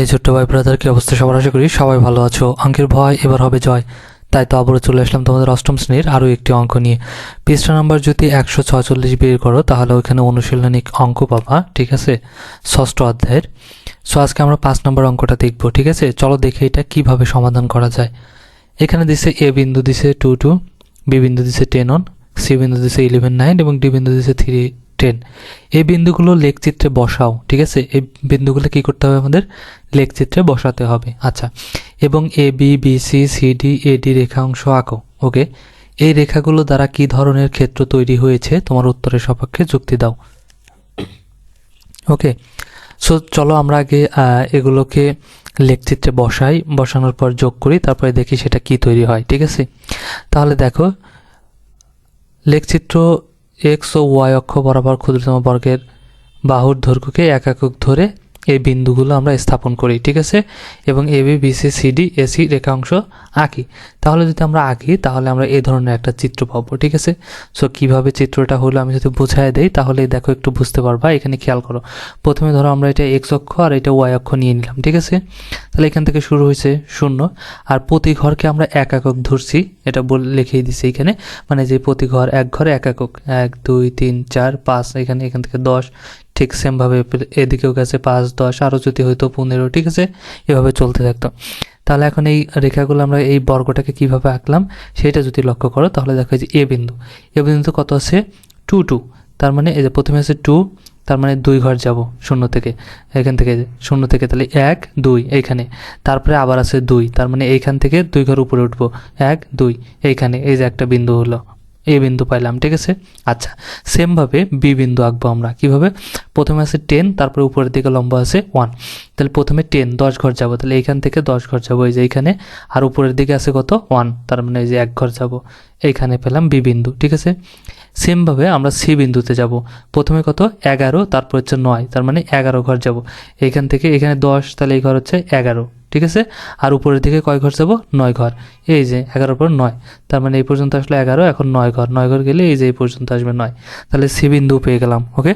এই ছোট্ট ভাই ব্রাদার, কি অবস্থা সবার আশা করি সবাই ভালো আছো? অঙ্কের ভয়, এবার হবে জয়। তাই তো আবারও চলে আসলাম তোমাদের অষ্টম শ্রেণির আরও একটি অঙ্ক নিয়ে। পৃষ্ঠা নাম্বার যদি একশো ছচল্লিশ বের করো, তাহলে ওইখানে অনুশীলনিক অঙ্ক পাবা, ঠিক আছে? ষষ্ঠ অধ্যায়ের। সো আজকে আমরা পাঁচ নম্বর অঙ্কটা দেখব, ঠিক আছে? চলো দেখে এটা কীভাবে সমাধান করা যায়। এখানে দিছে এ বিন্দু দিছে টু টু, বি বিন্দু দিছে টেন অন সি বিন্দু দিছে ইলেভেন নাইন এবং ডি বিন্দু দিছে থ্রি টেন। এই বিন্দুগুলো লেখচিত্রে বসাও, ঠিক আছে? এই বিন্দুগুলো কি করতে হবে আমাদের? লেখচিত্রে বসাতে হবে। আচ্ছা। এবং A B B C C D A D রেখা অংশ আঁকো, ওকে? এই রেখাগুলো দ্বারা কি ধরনের ক্ষেত্র তৈরি হয়েছে? তোমার উত্তরের সপক্ষে যুক্তি দাও। ওকে? সো, চলো আমরা আগে এগুলোকে লেখচিত্রে বসাই। বসানোর পর যোগ করি, তারপরে দেখি সেটা কি তৈরি হয়, ঠিক আছে? তাহলে দেখো, লেখচিত্র এক্স ও ওয়াই অক্ষ বরাবর ক্ষুদ্রতম বর্গের বাহুর দৈর্ঘ্যকে এক একক ধরে এই বিন্দুগুলো আমরা স্থাপন করি, ঠিক আছে? এবং A B B C C D AC রেখাংশ আঁকি। তাহলে যদি আমরা আঁকি, তাহলে আমরা এই ধরনের একটা চিত্র পাবো, ঠিক আছে? সো কীভাবে চিত্রটা হলো আমি যদি বোঝায় দেই, তাহলে দেখো, একটু বুঝতে পারবা, এখানে খেয়াল করো। প্রথমে ধরো আমরা এটা এক্স অক্ষ আর এটা ওয়াই অক্ষ নিয়ে নিলাম, ঠিক আছে? তাহলে এখান থেকে শুরু হয়েছে শূন্য। আর প্রতি ঘরকে আমরা এক একক ধরছি, এটা বল, লিখেই দিছি এখানে। মানে যে প্রতি ঘর এক ঘরে এক একক। এক, দুই, তিন, চার, পাঁচ, এখানে, এখান থেকে দশ ঠিক সেমভাবে এদিকেও গেছে পাঁচ, দশ আরও যদি হয়তো পনেরো, ঠিক আছে? এভাবে চলতে থাকতো। তাহলে এখন এই রেখাগুলো আমরা এই বর্গটাকে কীভাবে আঁকলাম, সেটা যদি লক্ষ্য করো, তাহলে দেখো এই যে এ বিন্দু। এ বিন্দু কত আছে? টু টু তার মানে এই যে প্রথমে আছে টু তার মানে দুই ঘর যাব শূন্য থেকে। এখান থেকে শূন্য থেকে, তাহলে এক, দুই, এইখানে। তারপরে আবার আছে দুই, তার মানে এইখান থেকে দুই ঘর উপরে উঠবো। এক, দুই, এইখানে। এই যে একটা বিন্দু হলো। এ বিন্দু পাইলাম, ঠিক আছে? আচ্ছা সেমভাবে বি বিন্দু আঁকবো আমরা। কীভাবে? প্রথমে আছে টেন তারপরে উপরের দিকে লম্বা আছে ওয়ান তাহলে প্রথমে টেন দশ ঘর যাব। তাহলে এইখান থেকে দশ ঘর যাব, এই যে এইখানে। আর উপরের দিকে আছে কত? ওয়ান তার মানে এই যে এক ঘর যাব। এইখানে পেলাম বি বিন্দু, ঠিক আছে? সেমভাবে আমরা সি বিন্দুতে যাব। প্রথমে কত? এগারো, তারপর হচ্ছে নয়, তার মানে এগারো ঘর যাব। এইখান থেকে এখানে দশ, তাহলে এই ঘর হচ্ছে এগারো। ঠিক আছে? আর উপরের দিকে কয় ঘর যাব? নয় ঘর। এই যে এগারো পর নয়। তার মানে এই পর্যন্ত আসলে এগারো, এখন নয় ঘর। নয় ঘর গেলে এই যে এই পর্যন্ত আসবে নয়। তাহলে সি বিন্দু পেয়ে গেলাম ওকে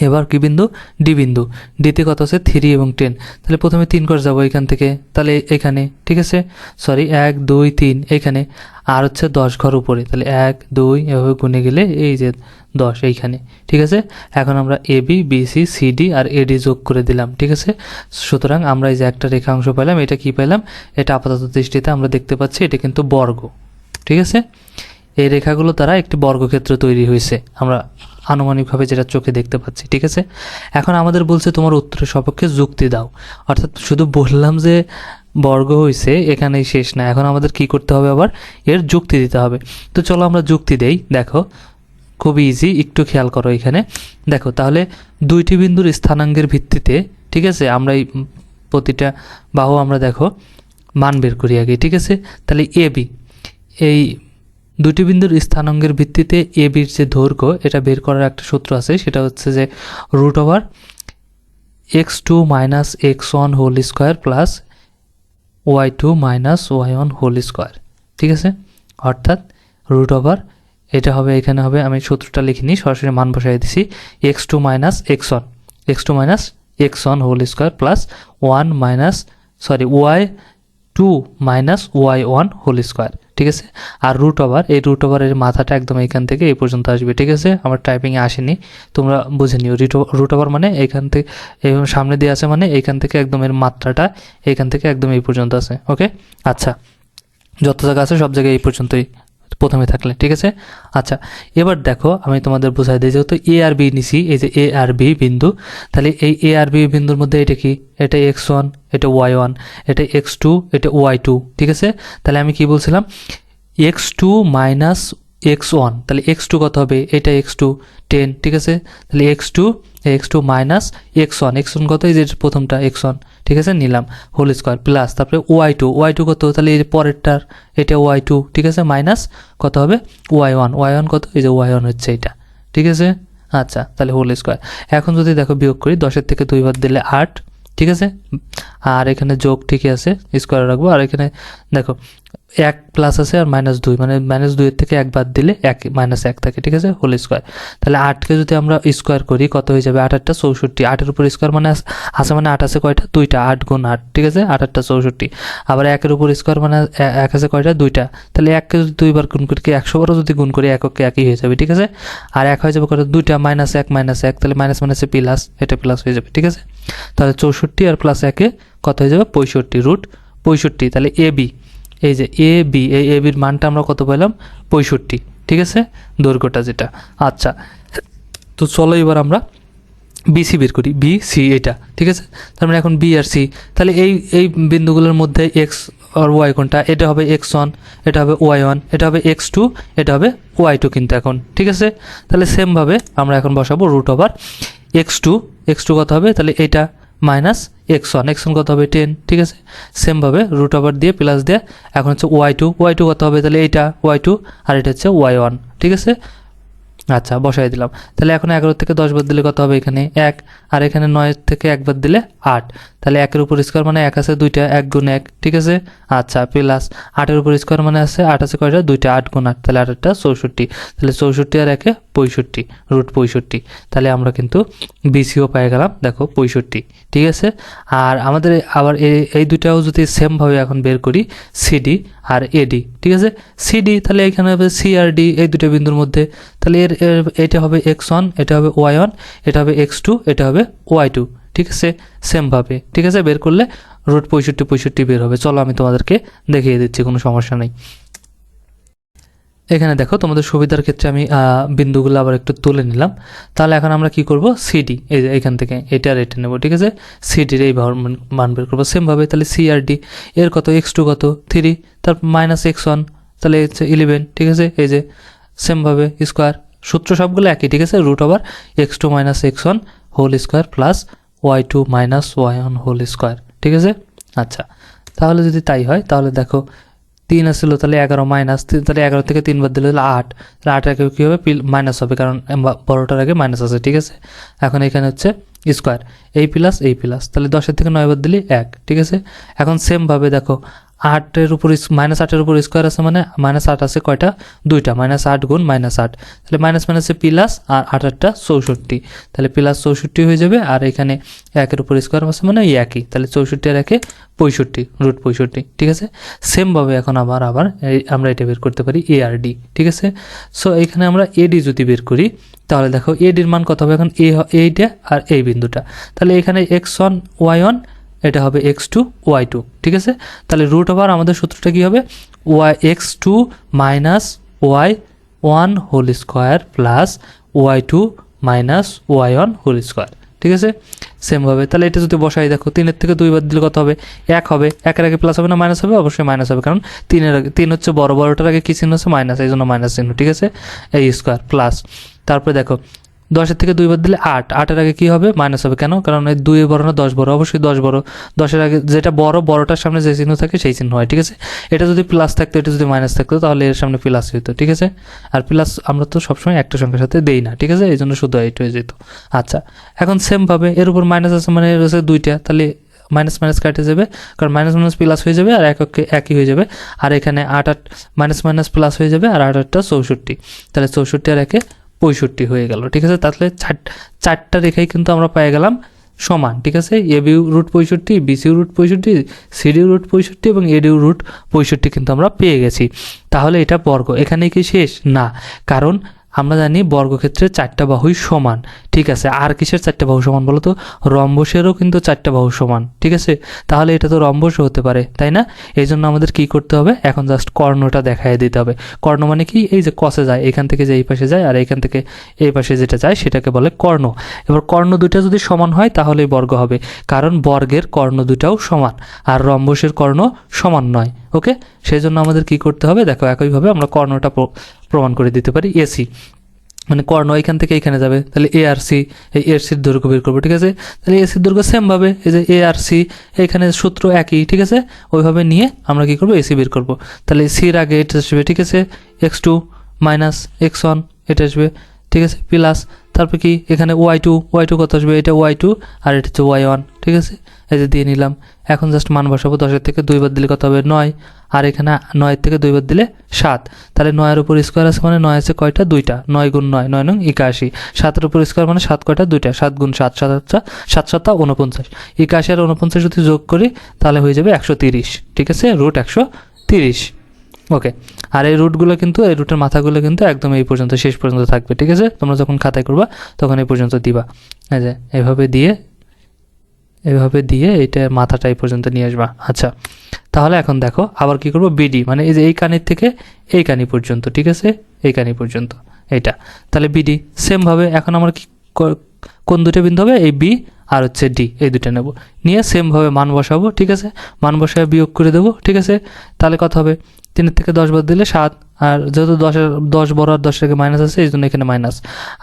এবার কি বিন্দু? ডি বিন্দু। ডিতে কত আছে? থ্রি এবং টেন। তাহলে প্রথমে তিন ঘর যাব এখান থেকে। তাহলে এখানে, ঠিক আছে? সরি, এক, দুই, তিন, এখানে। আর হচ্ছে দশ ঘর উপরে। তাহলে এক, দুই, এভাবে গুনে গেলে এই যে দশ এইখানে। ঠিক আছে? এখন আমরা A, B B, C C, D আর এডি যোগ করে দিলাম। ঠিক আছে? সুতরাং আমরা এই যে একটা রেখাংশ পেলাম এটা কি পেলাম এটা আপাতত দৃষ্টিতে আমরা দেখতে পাচ্ছি, এটা কিন্তু বর্গ। ঠিক আছে? এই রেখাগুলো দ্বারা একটি বর্গক্ষেত্র তৈরি হয়েছে। আমরা আনুমানিকভাবে যেটা চোখে দেখতে পাচ্ছি, ঠিক আছে? এখন আমাদের বলছে তোমার উত্তরের সপক্ষে যুক্তি দাও। অর্থাৎ শুধু বললাম যে বর্গ হয়েছে এখানেই শেষ না। এখন আমাদের কি করতে হবে আবার? এর যুক্তি দিতে হবে। তো চলো আমরা যুক্তি দেই। দেখো খুবই ইজি একটু খেয়াল করো এখানে। দেখো, তাহলে দুইটি বিন্দুর স্থানাঙ্গের ভিত্তিতে, ঠিক আছে, আমরা এই প্রতিটা বাহু আমরা দেখো, মান বের করি আগে, ঠিক আছে? তাহলে এ বি, এই দুটি বিন্দুর স্থানাঙ্গের ভিত্তিতে এ বির যে দৈর্ঘ্য, এটা বের করার একটা সূত্র আছে, সেটা হচ্ছে যে root over x two minus x one whole square plus y two minus y one whole square ঠিক আছে? অর্থাৎ রুট ওভার এটা হবে, এখানে হবে, আমি সূত্রটা লিখিনি, সরাসরি মান বসাই দিছি x two minus x one x two minus x one whole square plus one minus sorry y two minus y one whole square ঠিক আছে? আর রুট ওভার এই রুট ওভারের মাথাটা একদম এখান থেকে এই পর্যন্ত আসবে, ঠিক আছে? আমার টাইপিংয়ে আসেনি, তোমরা বুঝে নিও। রুট ওভার মানে এখান থেকে এবং সামনে দিয়ে আছে মানে এইখান থেকে একদম এর মাত্রাটা এখান থেকে একদম এই পর্যন্ত আছে ওকে আচ্ছা যত জায়গা আছে সব জায়গায় এই পর্যন্তই প্রথমে থাকলে, ঠিক আছে? আচ্ছা এবার দেখো, আমি তোমাদের বোঝাই দিই, যেহেতু এ আর বি নিছি, এই যে এ আর বি বিন্দু, তাহলে এই এ আর বি বিন্দুর মধ্যে এটা কি? এটা এক্স ওয়ান এটা ওয়াই ওয়ান এটা এক্স টু এটা ওয়াই টু ঠিক আছে? তাহলে আমি কি বলছিলাম? X two minus x one তাহলে এক্স টু কত হবে? এটা এক্স টু টেন ঠিক আছে? তাহলে x two x two minus x one x one কত? এই যে প্রথমটা এক্স ওয়ান ঠিক আছে? নিলাম হোল স্কোয়ার প্লাস তারপরে ওয়াই টু ওয়াই টু কত? তাহলে এই যে পরেরটার, এটা ওয়াই টু ঠিক আছে? মাইনাস কত হবে? ওয়াই ওয়ান ওয়াই ওয়ান কত? এই যে ওয়াই ওয়ান হচ্ছে এটা, ঠিক আছে? আচ্ছা তাহলে হোল স্কোয়ার এখন যদি দেখো বিয়োগ করি, দশের থেকে দুই বার দিলে আট, ঠিক আছে? আর এখানে যোগ ঠিকই আছে স্কোয়ার রাখব। আর এখানে দেখো এক প্লাস আছে আর মাইনাস দুই। মানে মাইনাস দুইয়ের থেকে এক বাদ দিলে এক মাইনাস এক থাকে, ঠিক আছে? হোল স্কোয়ার তাহলে আটকে যদি আমরা স্কোয়ার করি, কত হয়ে যাবে? আট আটটা চৌষট্টি। আটের উপর স্কোয়ার মানে আছে মানে আট আছে কয়টা? দুইটা। আট গুণ আট, ঠিক আছে? আট আটটা চৌষট্টি। আবার একের উপর স্কোয়ার মানে এক আছে কয়টা? দুইটা। তাহলে এককে যদি দুইবার গুণ করি একশো বারও যদি গুণ করি, এককে একই হয়ে যাবে, ঠিক আছে? আর এক হয়ে যাবে কত দুইটা। মাইনাস এক মাইনাস এক। তাহলে মাইনাস মাইনাসে প্লাস এটা প্লাস হয়ে যাবে, ঠিক আছে? তাহলে চৌষট্টি আর প্লাস একে কত হয়ে যাবে? পঁয়ষট্টি রুট পঁয়ষট্টি। তাহলে এ, বি। এই যে এ বি এই এ বির মানটা আমরা কত পেলাম? পঁয়ষট্টি। ঠিক আছে? দৈর্ঘ্যটা যেটা। আচ্ছা। তো চলো এবার আমরা বিসি বের করি। বি সি এটা। ঠিক আছে? তার মানে এখন বি আর সি তাহলে এই এই বিন্দুগুলোর মধ্যে এক্স আর ওয়াই কোনটা? এটা হবে এক্স ওয়ান এটা হবে ওয়াই ওয়ান এটা হবে এক্স টু এটা হবে ওয়াই টু কিন্তু এখন। ঠিক আছে? তাহলে সেমভাবে আমরা এখন বসাবো root over x two x two কত হবে? তাহলে এটা minus x one x one কত হবে? টেন ঠিক আছে? সেমভাবে রুট ওভার দিয়ে প্লাস দিয়ে, এখন হচ্ছে ওয়াই টু ওয়াই টু কত হবে? তাহলে এইটা ওয়াই টু আর এটা হচ্ছে ওয়াই ওয়ান ঠিক আছে? আচ্ছা বসাই দিলাম। তাহলে এখন এগারো থেকে দশ বাদ দিলে কত হবে এখানে? এক। আর এখানে নয় থেকে একবার দিলে আট। তাহলে একের উপর স্কোয়ার মানে এক আছে দুইটা, এক গুণ এক। ঠিক আছে? আচ্ছা প্লাস আটের উপর স্কোয়ার মানে আছে আট আছে কয়টা? দুইটা, আট গুণ আট। তাহলে আটটা চৌষট্টি। তাহলে চৌষট্টি আর একে পঁয়ষট্টি রুট পঁয়ষট্টি। তাহলে আমরা কিন্তু বিসিও পেয়ে গেলাম, দেখো, পঁয়ষট্টি। ঠিক আছে? আর আমাদের আবার এই- দুটাও যদি সেমভাবে এখন বের করি সিডি আর এডি ঠিক আছে? সিডি তাহলে এখানে হবে সি আর ডি এই দুটো বিন্দুর মধ্যে। তাহলে এর এটা হবে এক্স ওয়ান এটা হবে ওয়াই ওয়ান এটা হবে এক্স টু এটা হবে ওয়াই টু ঠিক আছে? সেমভাবে ঠিক আছে? বের করলে রুট পঁয়ষট্টি পঁয়ষট্টি বের হবে। চলো আমি তোমাদেরকে দেখিয়ে দিচ্ছি, কোনো সমস্যা নেই। এখানে দেখো, তোমাদের সুবিধার ক্ষেত্রে আমি বিন্দুগুলো আবার একটু তুলে নিলাম। তাহলে এখন আমরা কি করব? সিডি এই যে এখান থেকে, এটা আর এটা নেব, ঠিক আছে? সিডির এই মান- বের করব। সেমভাবে তাহলে সি আর ডি এর কত? এক্স টু কত? থ্রি তার মাইনাস এক্স ওয়ান তাহলে ইলেভেন ঠিক আছে? এই যে সেমভাবে স্কোয়ার সূত্র সবগুলো একই, ঠিক আছে? Root over x two minus x one whole square plus y two minus y one whole square ঠিক আছে? আচ্ছা তাহলে যদি তাই হয়, তাহলে দেখো, তিন আসছিল, তাহলে এগারো মাইনাস তাহলে এগারো থেকে তিন বাদ দিলে তাহলে আট। তাহলে আট আগে কী হবে? মাইনাস হবে, কারণ বড়টার আগে মাইনাস আছে, ঠিক আছে? এখন এখানে হচ্ছে স্কোয়ার এই প্লাস এই প্লাস তাহলে দশের থেকে নয় বাদ দিলে এক, ঠিক আছে? এখন সেমভাবে দেখো আটের উপর মাইনাস আটের উপর স্কোয়ার আছে মানে মাইনাস আট আছে কয়টা? দুইটা মাইনাস আট গুণ মাইনাস আট। তাহলে মাইনাস মাইনাসে প্লাস আর আট আটটা চৌষট্টি। তাহলে প্লাস চৌষট্টি হয়ে যাবে আর এখানে একের উপর স্কোয়ার আছে মানে একই। তাহলে চৌষট্টি আর একে পঁয়ষট্টি রুট পঁয়ষট্টি, ঠিক আছে? সেমভাবে এখন আবার আবার আমরা এটা বের করতে পারি এ আর ডি ঠিক আছে? সো এখানে আমরা এডি যদি বের করি, তাহলে দেখো এডির মান কত হবে? এখন এ এইটা আর এই বিন্দুটা। তাহলে এখানে এক্স ওয়ান ওয়াই ওয়ান এটা হবে এক্স টু ওয়াই টু ঠিক আছে? তাহলে রুট ওভার আমাদের সূত্রটা কী হবে? Y x two minus y one whole square plus y two minus y one whole square ঠিক আছে? সেমভাবে তাহলে এটা যদি বসাই, দেখো, তিনের থেকে দুই বাদ দিলে কত হবে? এক হবে। একের আগে প্লাস হবে না মাইনাস হবে? অবশ্যই মাইনাস হবে, কারণ তিনের আগে, তিন হচ্ছে বড়, বড়টার আগে কী চিহ্ন হচ্ছে মাইনাস এই জন্য মাইনাস চিহ্ন, ঠিক আছে? এই স্কোয়ার প্লাস তারপরে দেখো দশের থেকে দুই বাদ দিলে আট। আটের আগে কি হবে? মাইনাস হবে। কেন? কারণ এই দুই বড় না, দশ বড়। অবশ্যই দশ বড়। দশের আগে যেটা বড়, বড়টার সামনে যে চিহ্ন থাকে সেই চিহ্ন হয়, ঠিক আছে? এটা যদি প্লাস থাকতো, এটা যদি মাইনাস থাকতো, তাহলে এর সামনে প্লাস হতো ঠিক আছে? আর প্লাস আমরা তো সবসময় একটা সংখ্যার সাথে দেই না, ঠিক আছে? এই জন্য শুধু এইট হয়ে যেত। আচ্ছা এখন সেমভাবে এর উপর মাইনাস আছে মানে রয়েছে দুইটা। তাহলে মাইনাস মাইনাস কাটে যাবে। কারণ মাইনাস মাইনাস প্লাস হয়ে যাবে আর এককে একই হয়ে যাবে। আর এখানে আট আট মাইনাস মাইনাস প্লাস হয়ে যাবে আর আট আটটা চৌষট্টি। তাহলে চৌষট্টি আর একে পঁয়ষট্টি হয়ে গেল, ঠিক আছে? তাহলে চার, চারটা রেখাই কিন্তু আমরা পেয়ে গেলাম সমান, ঠিক আছে? এ বিউ রুট পঁয়ষট্টি বিসিউ রুট পঁয়ষট্টি সিডিউ রুট পঁয়ষট্টি এবং এডিউ রুট পঁয়ষট্টি কিন্তু আমরা পেয়ে গেছি। তাহলে এটা বর্গ এখানে কি শেষ? না, কারণ আমরা জানি বর্গক্ষেত্রে চারটা বাহুই সমান, ঠিক আছে? আর কিসের চারটা বাহু সমান বলো তো রম্বসেরও কিন্তু চারটা বাহু সমান, ঠিক আছে? তাহলে এটা তো রম্বসও হতে পারে, তাই না? এই জন্য আমাদের কি করতে হবে? এখন জাস্ট কর্ণটা দেখায় দিতে হবে। কর্ণ মানে কি? এই যে কষে যায়, এখান থেকে যে এই পাশে যায় আর এখান থেকে এই পাশে যেটা যায় সেটাকে বলে কর্ণ। এবার কর্ণ দুইটা যদি সমান হয় তাহলেই বর্গ হবে, কারণ বর্গের কর্ণ দুটাও সমান, আর রম্বসের কর্ণ সমান নয়। ওকে সেই জন্য আমাদের কি করতে হবে? দেখো, একইভাবে আমরা কর্ণটা প্রমাণ করে দিতে পারি। এসি মানে কর্ণ এখান থেকে এখানে যাবে। তাহলে এ আর সি এই এর সির দৈর্ঘ্য বের করব, ঠিক আছে? তাহলে এ সির দৈর্ঘ্য সেমভাবে এই যে এ আর সি এখানে সূত্র একই, ঠিক আছে? ওইভাবে নিয়ে আমরা কি করব? এসি বের করব। তাহলে সির আগে এটা আসবে, ঠিক আছে? X two minus x one এটা আসবে, ঠিক আছে? প্লাস তারপর কি? এখানে ওয়াই টু ওয়াই টু কত আসবে? এটা ওয়াই টু আর এটা হচ্ছে ওয়াই ওয়ান ঠিক আছে? এই যে দিয়ে নিলাম। এখন জাস্ট মান বসাবো, দশের থেকে দুইবার দিলে কত হবে? নয়। আর এখানে নয়ের থেকে দুইবার দিলে সাত। তাহলে নয়ের উপর স্কোয়ার আছে মানে নয় আছে কয়টা? দুইটা। নয় গুণ নয় নয় নং একাশি। সাতের উপর স্কোয়ার মানে সাত কয়টা? দুইটা। সাত গুণ সাত সাত আটটা সাত সাতটা উনপঞ্চাশ একাশি আর উনপঞ্চাশ যদি যোগ করি, তাহলে হয়ে যাবে একশো তিরিশ। ঠিক আছে? রুট একশো তিরিশ। ওকে আর এই রুটগুলো কিন্তু, এই রুটের মাথাগুলো কিন্তু একদম এই পর্যন্ত, শেষ পর্যন্ত থাকবে, ঠিক আছে? তোমরা যখন খাতায় করবা, তখন এই পর্যন্ত দিবা। এই যে, এভাবে দিয়ে এভাবে দিয়ে এটা মাথাটা এই পর্যন্ত নিয়ে আসবা। আচ্ছা তাহলে এখন দেখো, আবার কি করব? বিডি মানে এই যে এই কানির থেকে এই কানি পর্যন্ত, ঠিক আছে? এই কানি পর্যন্ত, এইটা। তাহলে বিডি সেমভাবে এখন আমার কি কোন দুটো বিন্দু হবে? এই বি আর হচ্ছে ডি এই দুটো নেব। নিয়ে সেমভাবে মান বসাবো, ঠিক আছে? মান বসায় বিয়োগ করে দেবো, ঠিক আছে? তাহলে কথা হবে? তিনের থেকে দশ বাদ দিলে সাত, আর যেহেতু দশের, দশ বড় আর দশের আগে মাইনাস আছে, এই জন্য এখানে মাইনাস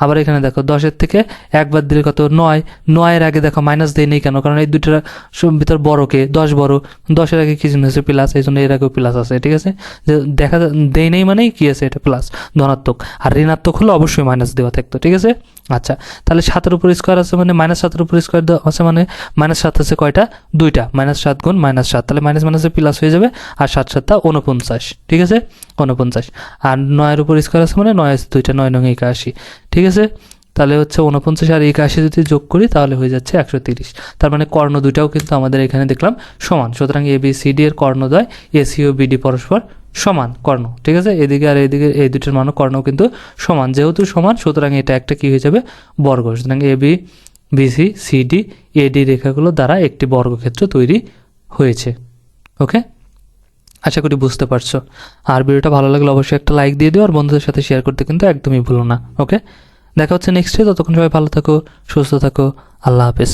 আবার এখানে দেখো, দশের থেকে একবার দিলে কত? নয়। নয়ের আগে দেখো মাইনাস দেয় নেই কেন? কারণ এই সব ভিতর বড়কে দশ বড়। দশের আগে কি জন্য আছে? প্লাস এই জন্য এর আগেও প্লাস আছে, ঠিক আছে? যে দেখা দেয় নেই মানেই কী আছে? এটা প্লাস ধনাত্মক। আর ঋণাত্মক হলে অবশ্যই মাইনাস দেওয়া থাকতো, ঠিক আছে? আচ্ছা তাহলে সাতের উপর স্কোয়ার আছে মানে মাইনাস সাতের উপর স্কোয়ার আছে মানে মাইনাস সাত আছে কয়টা? দুইটা। মাইনাস সাত গুণ মাইনাস সাত, তাহলে মাইনাস মাইনাসে প্লাস হয়ে যাবে, আর সাত সাতটা উনপঞ্চাশ ঠিক আছে? উনপঞ্চাশ আর নয়ের উপর স্কোয়ার আছে মানে নয় আছে দুইটা, নয় নয় একাশি, ঠিক আছে? তাহলে হচ্ছে উনপঞ্চাশ আর একাশি যদি যোগ করি তাহলে হয়ে যাচ্ছে একশো তিরিশ। তার মানে কর্ণ দুটাও কিন্তু আমাদের এখানে দেখলাম সমান। সুতরাং এ বি সি ডি এর কর্ণদ্বয় এসি ও বিডি পরস্পর সমান কর্ণ, ঠিক আছে? এদিকে আর এদিকে এই দুটোর মানও কর্ণ কিন্তু সমান, যেহেতু সমান, সুতরাং এটা একটা কি হয়ে যাবে? বর্গ। সুতরাং A B BC CD AD রেখাগুলো দ্বারা একটি বর্গক্ষেত্র তৈরি হয়েছে। ওকে আশা করি বুঝতে পারছ। আর ভিডিওটা ভালো লাগলে অবশ্যই একটা লাইক দিয়ে দিও, আর বন্ধুদের সাথে শেয়ার করতে কিন্তু একদমই ভুলো না ওকে দেখা হচ্ছে নেক্সট ততক্ষণ সবাই ভালো থাকো, সুস্থ থাকো, আল্লাহ হাফেজ।